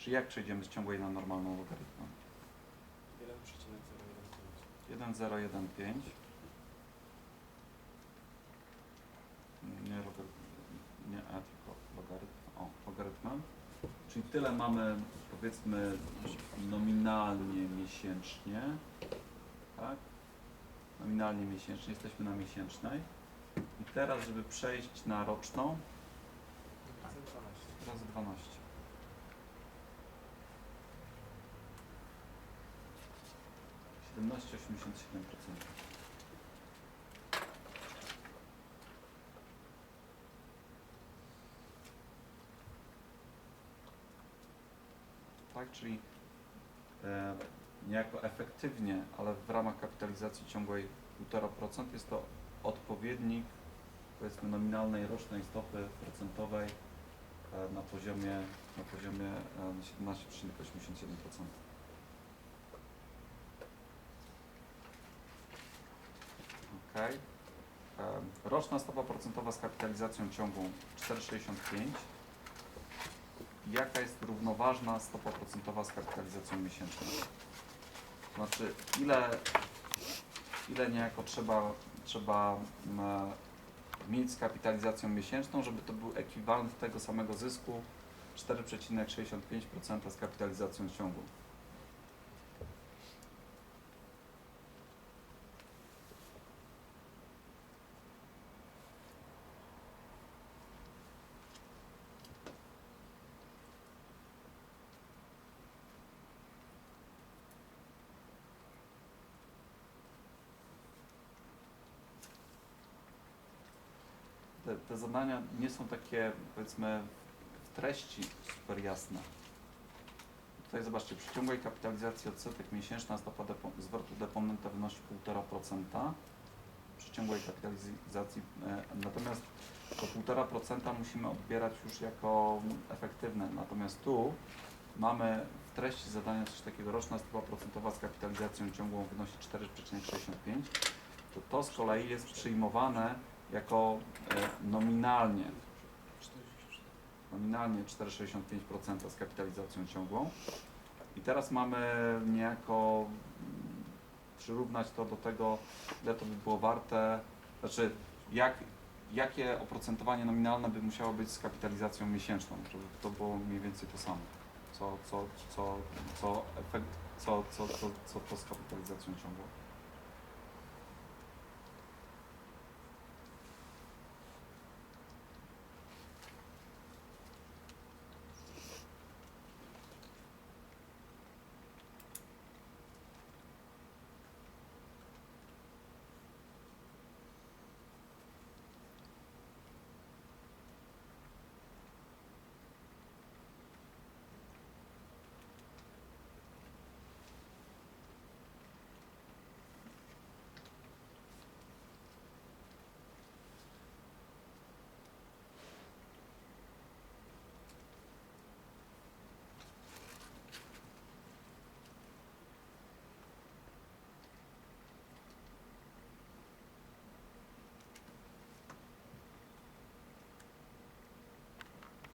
Czyli jak przejdziemy z ciągłej na normalną logarytmę? 1,015. 1015 nie, logarytm, nie e, tylko logarytm, o, logarytmem. Czyli tyle mamy powiedzmy nominalnie miesięcznie, tak? Nominalnie miesięcznie, jesteśmy na miesięcznej. I teraz, żeby przejść na roczną, Razy 12. razy 12. Siedemnaście osiemdziesiąt siedem procent. Tak, czyli e, niejako efektywnie, ale w ramach kapitalizacji ciągłej 1,5% jest to odpowiednik powiedzmy nominalnej rocznej stopy procentowej e, na poziomie, na poziomie e, 17,87%. Roczna stopa procentowa z kapitalizacją ciągłą 4,65. Jaka jest równoważna stopa procentowa z kapitalizacją miesięczną? Znaczy, ile, ile niejako trzeba, trzeba mieć z kapitalizacją miesięczną, żeby to był ekwiwalent tego samego zysku 4,65% z kapitalizacją ciągłą. Te, te zadania nie są takie, powiedzmy, w treści super jasne. Tutaj zobaczcie, przy ciągłej kapitalizacji odsetek miesięczna stopa depo, zwrotu deponenta wynosi 1,5%. Przy ciągłej kapitalizacji, e, natomiast to 1,5% musimy odbierać już jako efektywne. Natomiast tu mamy w treści zadania coś takiego, roczna stopa procentowa z kapitalizacją ciągłą wynosi 4,65. To to z kolei jest przyjmowane jako e, nominalnie, 44. nominalnie 4,65% z kapitalizacją ciągłą. I teraz mamy niejako mm, przyrównać to do tego, ile to by było warte, znaczy jak, jakie oprocentowanie nominalne by musiało być z kapitalizacją miesięczną, żeby to było mniej więcej to samo, co, co, co, co, efekt, co, co, co, co to z kapitalizacją ciągłą.